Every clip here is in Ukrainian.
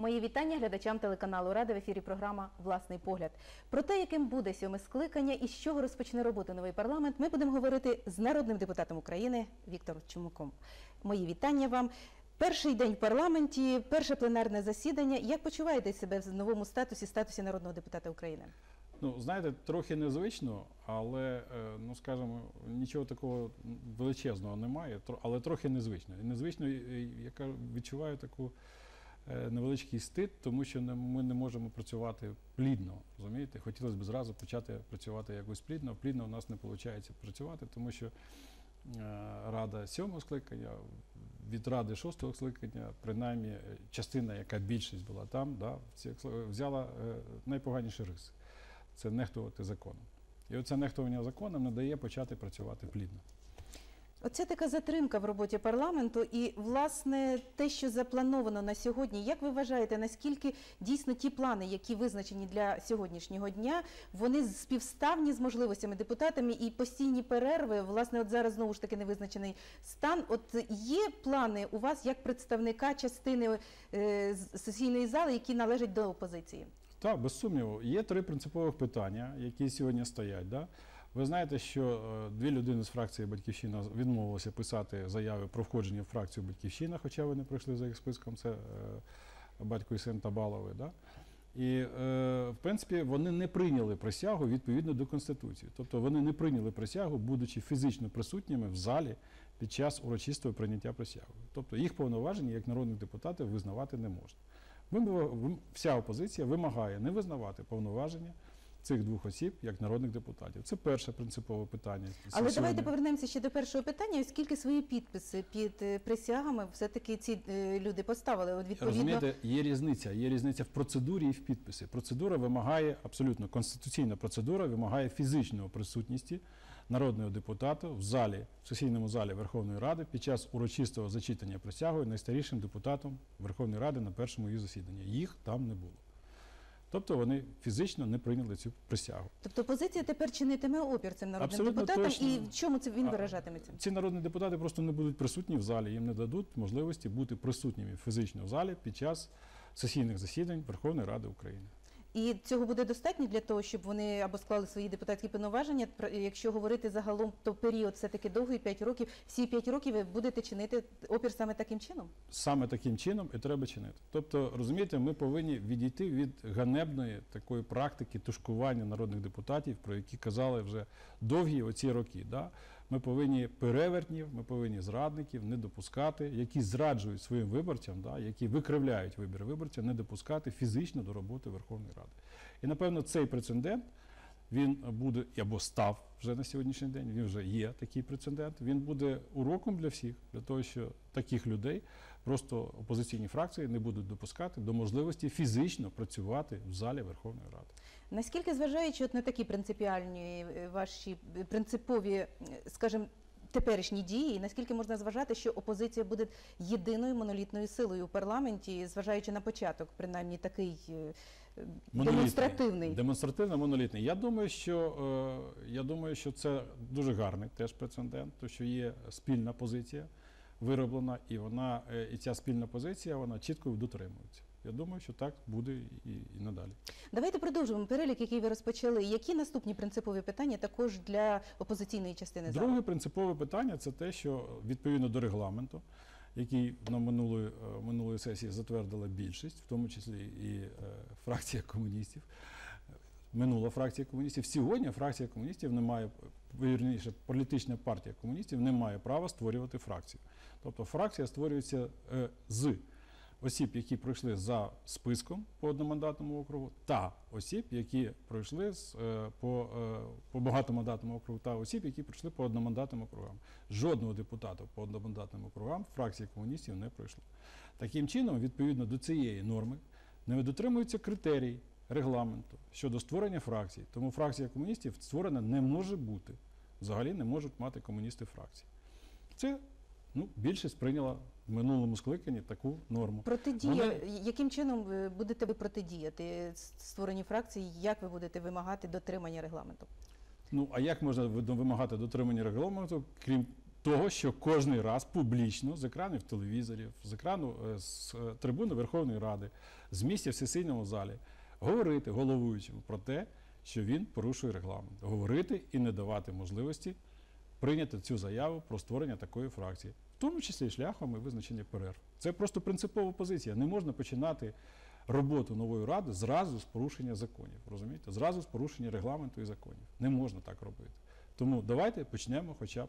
Мої вітання глядачам телеканалу Рада в ефірі програма Власний погляд. Про те, яким буде сьоме скликання і з чого розпочне роботу новий парламент, ми будемо говорити з народним депутатом України Віктором Чумаком. Мої вітання вам. Перший день в парламенті, перше пленарне засідання. Як почуваєте себе в новому статусі, статусі народного депутата України? Ну, знаєте, трохи незвично, але, е, ну скажімо, нічого такого величезного немає, але трохи незвично. Незвично, я відчуваю таку невеличкий стид, тому що ми не можемо працювати плідно. Розумієте? Хотілося б зразу почати працювати якось плідно. Плідно у нас не виходить працювати, тому що е, рада сьомого скликання, від ради шостого скликання, принаймні е, частина, яка більшість була там, да, взяла е, найпоганіші риси це нехтувати законом. І оце нехтування законом не дає почати працювати плідно. Оце така затримка в роботі парламенту, і власне те, що заплановано на сьогодні. Як ви вважаєте, наскільки дійсно ті плани, які визначені для сьогоднішнього дня, вони співставні з можливостями депутатами і постійні перерви? Власне, от зараз знову ж таки невизначений стан. От є плани у вас як представника частини е, сесійної зали, які належать до опозиції? Так, без сумніву, є три принципових питання, які сьогодні стоять. Да? Ви знаєте, що е, дві людини з фракції Батьківщина відмовилися писати заяви про входження в фракцію Батьківщина, хоча вони пройшли за їх списком, це е, батько і син Табалови. Да? І, е, в принципі, вони не прийняли присягу відповідно до Конституції. Тобто вони не прийняли присягу, будучи фізично присутніми в залі під час урочистого прийняття присяги. Тобто їх повноваження як народних депутатів визнавати не можна. Вся опозиція вимагає не визнавати повноваження цих двох осіб як народних депутатів. Це перше принципове питання. Але сьогодні. давайте повернемося ще до першого питання, оскільки свої підписи під е, присягами все-таки ці е, люди поставили. От відповідно Розумієте, є різниця. Є різниця в процедурі і в підписі. Процедура вимагає абсолютно конституційна процедура вимагає фізичної присутності народного депутата в залі, в сесійному залі Верховної Ради під час урочистого зачитання присягою найстарішим депутатом Верховної Ради на першому її засіданні. Їх там не було. Тобто вони фізично не прийняли цю присягу. Тобто позиція тепер чинитиме опір цим народним Абсолютно депутатам, точно. і в чому це він виражатиметься? Ці народні депутати просто не будуть присутні в залі, їм не дадуть можливості бути присутніми фізично в залі під час сесійних засідань Верховної Ради України. І цього буде достатньо для того, щоб вони або склали свої депутатські повноваження. Якщо говорити загалом, то період все таки довгий 5 років. Всі 5 років ви будете чинити опір саме таким чином. Саме таким чином і треба чинити. Тобто, розумієте, ми повинні відійти від ганебної такої практики тушкування народних депутатів, про які казали вже довгі оці роки. Да? Ми повинні перевертнів, ми повинні зрадників не допускати, які зраджують своїм виборцям, да? які викривляють вибір виборця, не допускати фізично до роботи Верховної Ради. І напевно цей прецедент. Він буде або став вже на сьогоднішній день. Він вже є такий прецедент. Він буде уроком для всіх, для того, що таких людей просто опозиційні фракції не будуть допускати до можливості фізично працювати в залі Верховної Ради. Наскільки зважаючи от на такі принципіальні е, ваші е, принципові, е, скажімо, теперішні дії, і наскільки можна зважати, що опозиція буде єдиною монолітною силою у парламенті, зважаючи на початок, принаймні такий е, демонстративний. Демонстративно монолітний. Я думаю, що я думаю, що це дуже гарний теж прецедент, то що є спільна позиція вироблена, і вона і ця спільна позиція вона чітко дотримується. Я думаю, що так буде і, і надалі. Давайте продовжимо перелік, який ви розпочали. Які наступні принципові питання також для опозиційної частини залу? Друге принципове питання це те, що відповідно до регламенту, який на минулої, е, минулої сесії затвердила більшість, в тому числі і е, фракція комуністів. Минула фракція комуністів. Сьогодні фракція комуністів не має, вірніше, політична партія комуністів не має права створювати фракцію. Тобто фракція створюється е, з осіб, які пройшли за списком по одномандатному округу, та осіб, які пройшли е, по, е, по багатомандатному округу, та осіб, які пройшли по одномандатним округам. Жодного депутата по одномандатним округам фракції комуністів не пройшло. Таким чином, відповідно до цієї норми, не дотримуються критерій регламенту щодо створення фракцій. Тому фракція комуністів створена не може бути. Взагалі не можуть мати комуністи фракції. Це ну, більшість прийняла в минулому скликанні таку норму. Протидія, Вони- яким чином ви будете ви протидіяти створенні фракції? Як ви будете вимагати дотримання регламенту? Ну а як можна ви- вимагати дотримання регламенту, крім того, що кожен раз публічно з екранів телевізорів, з екрану е, з е, трибуни Верховної Ради, з місця в сесійному залі говорити головуючому про те, що він порушує регламент, говорити і не давати можливості прийняти цю заяву про створення такої фракції, в тому числі шляхом і визначення перерв. Це просто принципова позиція. Не можна починати роботу нової ради зразу з порушення законів. Розумієте? Зразу з порушення регламенту і законів. Не можна так робити. Тому давайте почнемо хоча б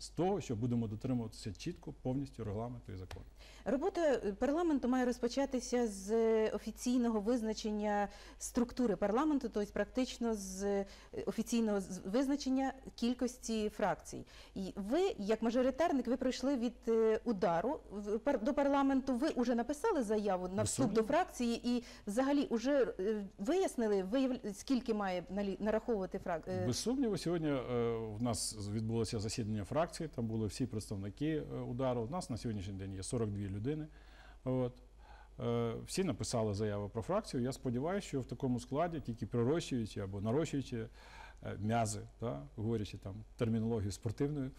з того, що будемо дотримуватися чітко повністю регламенту і законів. Робота е, парламенту має розпочатися з е, офіційного визначення структури парламенту, тобто практично з е, офіційного визначення кількості фракцій. І ви, як мажоритарник, ви пройшли від удару до парламенту. Ви вже написали заяву на вступ до фракції і взагалі вже вияснили, скільки має нараховувати фракція. Без сумніву, сьогодні в нас відбулося засідання фракції, там були всі представники е, удару. У нас на сьогоднішній день є 42 людини. От. Е, всі написали заяву про фракцію. Я сподіваюся, що в такому складі, тільки прирощуючи або нарощуючи е, м'язи, да, говорячи там термінологію спортивною,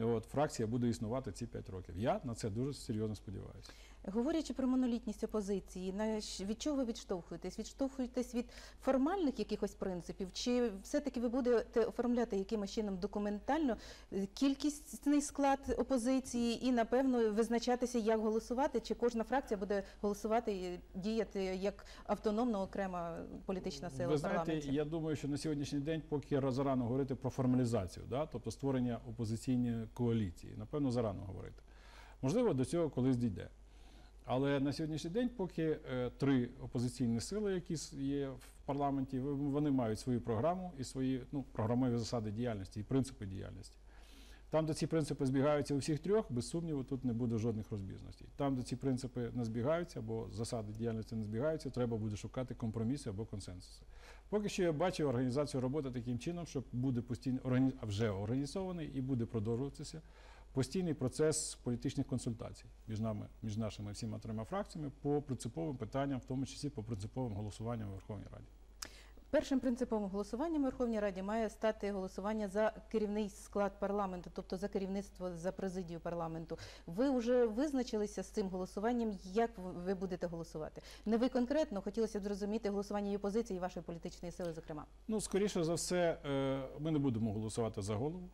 от, фракція буде існувати ці 5 років. Я на це дуже серйозно сподіваюся. Говорячи про монолітність опозиції, від чого ви відштовхуєтесь? Відштовхуєтесь від формальних якихось принципів, чи все-таки ви будете оформляти якимось чином документально е, кількісний склад опозиції і напевно визначатися, як голосувати, чи кожна фракція буде голосувати і діяти як автономно окрема політична сила Ви знаєте, я думаю, що на сьогоднішній день поки зарано говорити про формалізацію, да? тобто створення опозиційної коаліції. Напевно, зарано говорити. Можливо, до цього колись дійде. Але на сьогоднішній день, поки е, три опозиційні сили, які є в парламенті, вони мають свою програму і свої ну, програмові засади діяльності і принципи діяльності. Там, де ці принципи збігаються у всіх трьох, без сумніву, тут не буде жодних розбіжностей. Там, де ці принципи не збігаються, або засади діяльності не збігаються, треба буде шукати компроміси або консенсуси. Поки що я бачу організацію роботи таким чином, що буде постійно а вже організований і буде продовжуватися постійний процес політичних консультацій між нами, між нашими всіма трьома фракціями по принциповим питанням, в тому числі по принциповим голосуванням у Верховній Раді. Першим принциповим голосуванням в Верховній Раді має стати голосування за керівний склад парламенту, тобто за керівництво за президію парламенту. Ви вже визначилися з цим голосуванням, як ви будете голосувати? Не ви конкретно хотілося б зрозуміти голосування і опозиції і вашої політичної сили, зокрема. Ну, скоріше за все, е, ми не будемо голосувати за голову,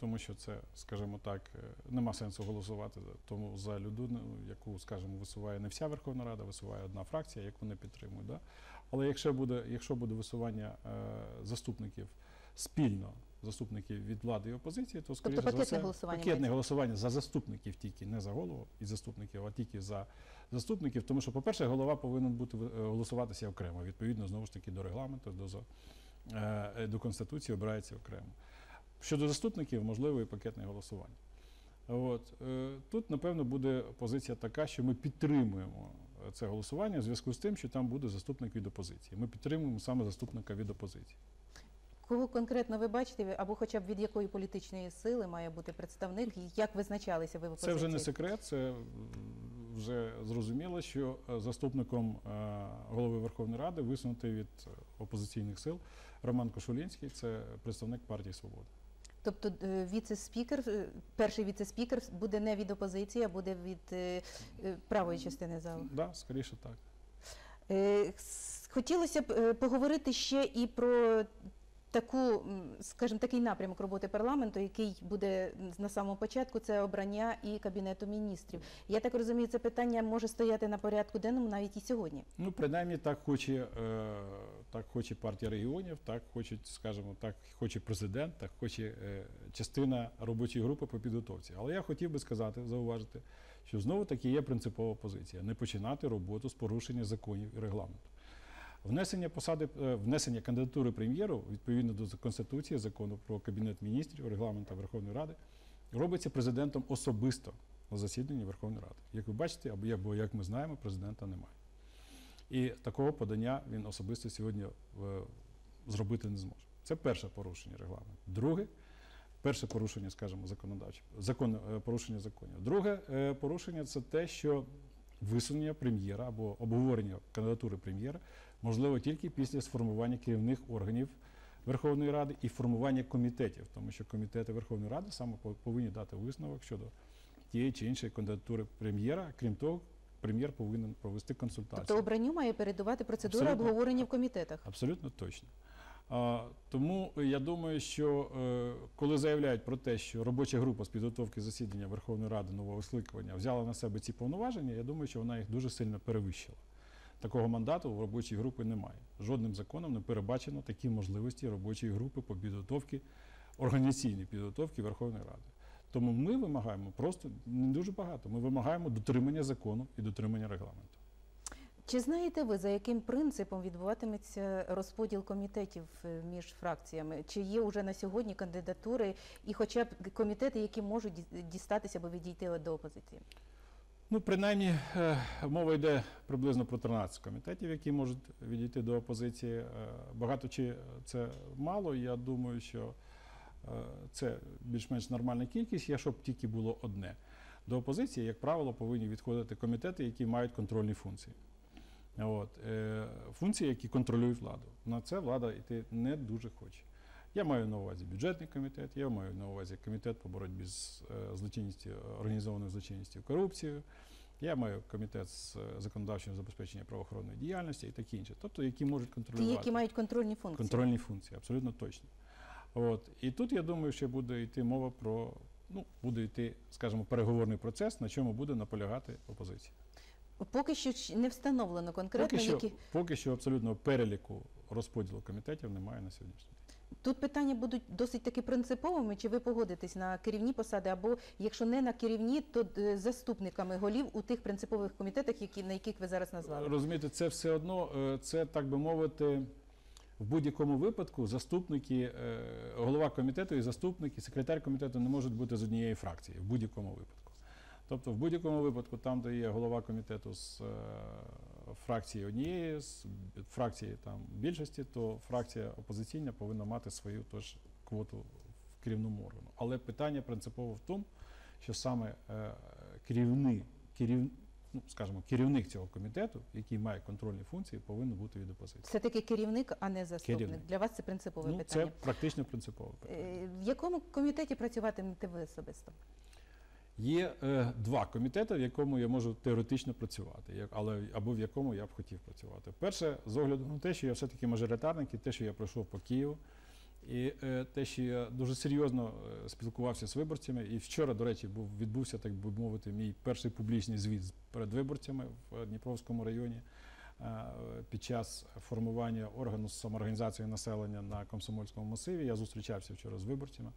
тому що це, скажімо так, е, нема сенсу голосувати тому за людину, яку, скажімо, висуває не вся Верховна Рада, висуває одна фракція, яку не підтримує. Да? Але якщо буде, якщо буде висування е, заступників спільно, заступників від влади і опозиції, то скоріше за все, голосування пакетне голосування за заступників тільки, не за голову і заступників, а тільки за заступників. Тому що, по-перше, голова повинен бути е, голосуватися окремо, відповідно знову ж таки до регламенту, до до Конституції обирається окремо. Щодо заступників, можливо, і пакетне голосування. От, е, тут, напевно, буде позиція така, що ми підтримуємо е, це голосування в зв'язку з тим, що там буде заступник від опозиції. Ми підтримуємо саме заступника від опозиції. Кого конкретно ви бачите, або хоча б від якої політичної сили має бути представник, як визначалися ви в Це вже не секрет, це вже зрозуміло, що е, заступником голови Верховної Ради висунутий від опозиційних сил Роман Кошулінський, це представник партії Свобода. Тобто е, віце-спікер, е, перший віце-спікер буде не від опозиції, а буде від е, правої частини залу. Да, скоріше так. Хотілося б поговорити ще і про таку, скажімо, такий напрямок роботи парламенту, який буде на самому початку, це обрання і кабінету міністрів. Я так розумію, це питання може стояти на порядку денному навіть і сьогодні. Ну, принаймні, так хоче, е, так хоче партія регіонів, так хочуть, скажімо, так хоче президент, так хоче е, частина робочої групи по підготовці. Але я хотів би сказати, зауважити, що знову таки є принципова позиція не починати роботу з порушення законів і регламенту. Внесення посади, е, внесення кандидатури прем'єру відповідно до Конституції, закону про Кабінет міністрів, регламента Верховної Ради, робиться президентом особисто на засіданні Верховної Ради. Як ви бачите, або як ми знаємо, президента немає. І такого подання він особисто сьогодні е, зробити не зможе. Це перше порушення регламенту. Друге, перше порушення, скажімо, законодавче, закон, е, порушення законів. Друге е, порушення це те, що висунення прем'єра або обговорення кандидатури прем'єра можливо тільки після сформування керівних органів Верховної Ради і формування комітетів, тому що комітети Верховної Ради саме пов- повинні дати висновок щодо тієї чи іншої кандидатури прем'єра. Крім того, прем'єр повинен провести консультації. Тобто обранню має передувати процедура Абсолютно. обговорення в комітетах. Абсолютно точно. А, тому я думаю, що е, коли заявляють про те, що робоча група з підготовки засідання Верховної Ради нового скликання взяла на себе ці повноваження, я думаю, що вона їх дуже сильно перевищила. Такого мандату в робочій групи немає. Жодним законом не передбачено такі можливості робочої групи по підготовці, організаційній підготовки Верховної Ради. Тому ми вимагаємо просто не дуже багато. Ми вимагаємо дотримання закону і дотримання регламенту. Чи знаєте ви, за яким принципом відбуватиметься розподіл комітетів е, між фракціями? Чи є вже на сьогодні кандидатури і хоча б комітети, які можуть дістатися або відійти до опозиції? Ну, принаймні, е, мова йде приблизно про 13 комітетів, які можуть відійти до опозиції. Е, Багато чи це мало. Я думаю, що це більш-менш нормальна кількість, якщо б тільки було одне. До опозиції, як правило, повинні відходити комітети, які мають контрольні функції. От, е, функції, які контролюють владу. На це влада йти не дуже хоче. Я маю на увазі бюджетний комітет, я маю на увазі комітет по боротьбі з е, злочинністю, організованою злочинністю, корупцією. Я маю комітет з е, законодавчого забезпечення правоохоронної діяльності і таке інше. Тобто, які можуть Ті, контролювати які мають контрольні функції. контрольні функції, абсолютно точно. От. І тут я думаю, що буде йти мова про, ну, буде йти, скажімо, переговорний процес, на чому буде наполягати опозиція. Поки що не встановлено конкретно, Поки що, які поки що абсолютного переліку розподілу комітетів немає на сьогоднішній день. тут питання будуть досить таки принциповими. Чи ви погодитесь на керівні посади, або якщо не на керівні, то е, заступниками голів у тих принципових комітетах, які на яких ви зараз назвали? Розумієте, це все одно, е, це так би мовити, в будь-якому випадку заступники, е, голова комітету і заступники, секретар комітету не можуть бути з однієї фракції в будь-якому випадку. Тобто, в будь-якому випадку, там, де є голова комітету з е, фракції однієї, з фракції там більшості, то фракція опозиційна повинна мати свою теж квоту в керівному органу. Але питання принципово в тому, що саме е, керівник, керів, ну, скажімо, керівник цього комітету, який має контрольні функції, повинен бути від опозиції. Це таки керівник, а не заступник. Керівник. Для вас це принципове Ну, це практично принципове питання. Е, В якому комітеті працюватимете ви особисто? Є е, два комітети, в якому я можу теоретично працювати, як- але або в якому я б хотів працювати. Перше, з огляду на те, що я все-таки мажоритарник, і те, що я пройшов по Києву, і е, те, що я дуже серйозно е, спілкувався з виборцями. І вчора, до речі, був відбувся, так би мовити, мій перший публічний звіт перед виборцями в Дніпровському районі. е, Під час формування органу самоорганізації населення на комсомольському масиві я зустрічався вчора з виборцями.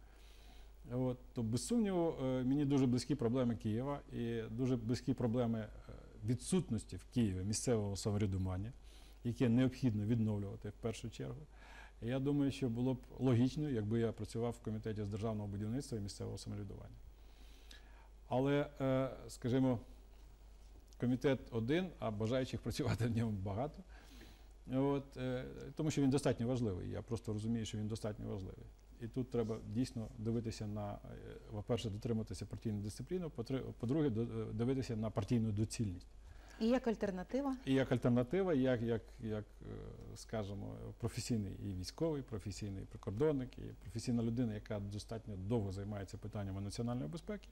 От, то без сумніву, е, мені дуже близькі проблеми Києва і дуже близькі проблеми е, відсутності в Києві місцевого самоврядування, яке необхідно відновлювати в першу чергу. Я думаю, що було б логічно, якби я працював в комітеті з державного будівництва і місцевого самоврядування. Але, е, скажімо, комітет один, а бажаючих працювати в ньому багато. От, е, тому що він достатньо важливий. Я просто розумію, що він достатньо важливий. І тут треба дійсно дивитися на, е, по-перше, дотриматися партійної дисципліни, по-друге, е, дивитися на партійну доцільність. І як альтернатива? І як альтернатива, як, як, як е, скажімо, професійний і військовий, професійний прикордонник, і професійна людина, яка достатньо довго займається питаннями національної безпеки,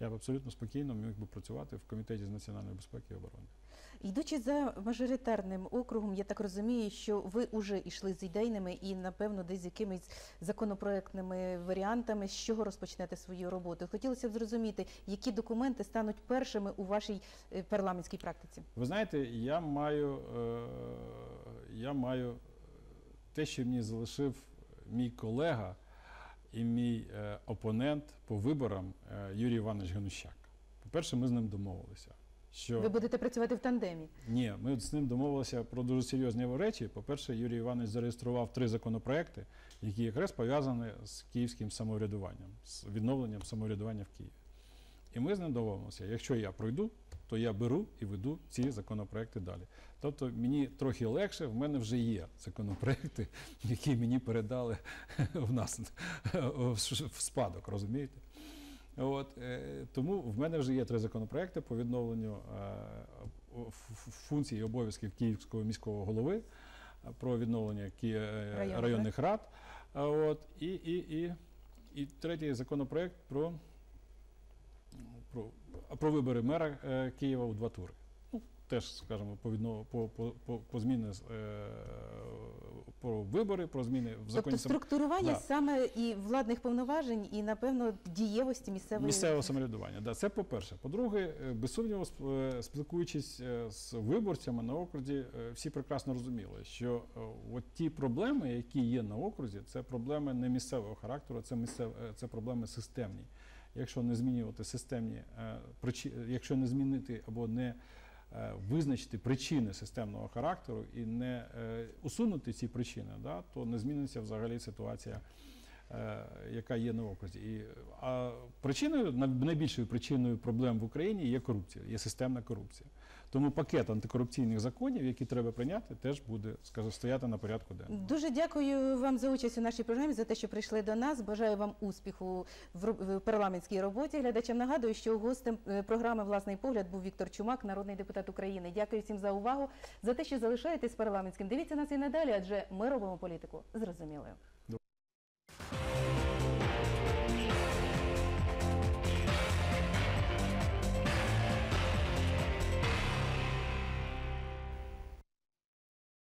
я б абсолютно спокійно міг би працювати в комітеті з національної безпеки і оборони. Йдучи за мажоритарним округом, я так розумію, що ви вже йшли з ідейними і, напевно, десь з якимись законопроектними варіантами, з чого розпочнете свою роботу. Хотілося б зрозуміти, які документи стануть першими у вашій е, парламентській практиці. Ви знаєте, я маю, е, я маю те, що мені залишив мій колега і мій е, опонент по виборам е, Юрій Іванович Ганущак. По-перше, ми з ним домовилися. Що Ви будете працювати в тандемі. ні, ми з ним домовилися про дуже серйозні речі. По-перше, Юрій Іванович зареєстрував три законопроекти, які якраз пов'язані з київським самоврядуванням, з відновленням самоврядування в Києві. І ми з ним домовилися, якщо я пройду, то я беру і веду ці законопроекти далі. Тобто мені трохи легше, в мене вже є законопроекти, які мені передали в нас в спадок, розумієте? От, е, тому в мене вже є три законопроекти по відновленню е, функцій і обов'язків Київського міського голови. про відновлення е, районних рад. От, і, і, і, і третій законопроект про, про, про вибори мера е, Києва у два тури. Ну, теж, скажімо, по, відно- по, по, по, по зміни е, про вибори, про зміни в законі Тобто структурування Да. саме і владних повноважень, і напевно дієвості місцевої Місцевого самоврядування. Да, це по-перше. По-друге, е, без сумніву, е, спілкуючись з виборцями на окрузі, всі прекрасно розуміли, що от ті проблеми, які є на окрузі, це проблеми не місцевого характеру, це місцев, це проблеми системні. Якщо не змінювати системні е, якщо не змінити або не е, визначити причини системного характеру і не е, усунути ці причини, да, то не зміниться взагалі ситуація яка є на окрузі. І, а причиною, на- найбільшою причиною проблем в Україні є корупція, є системна корупція. Тому пакет антикорупційних законів, які треба прийняти, теж буде скажу, стояти на порядку денному. Дуже дякую вам за участь у нашій програмі, за те, що прийшли до нас. Бажаю вам успіху в парламентській роботі. Глядачам нагадую, що гостем е, програми Власний погляд був Віктор Чумак, народний депутат України. Дякую всім за увагу, за те, що залишаєтесь парламентським. Дивіться нас і надалі, адже ми робимо політику зрозумілою.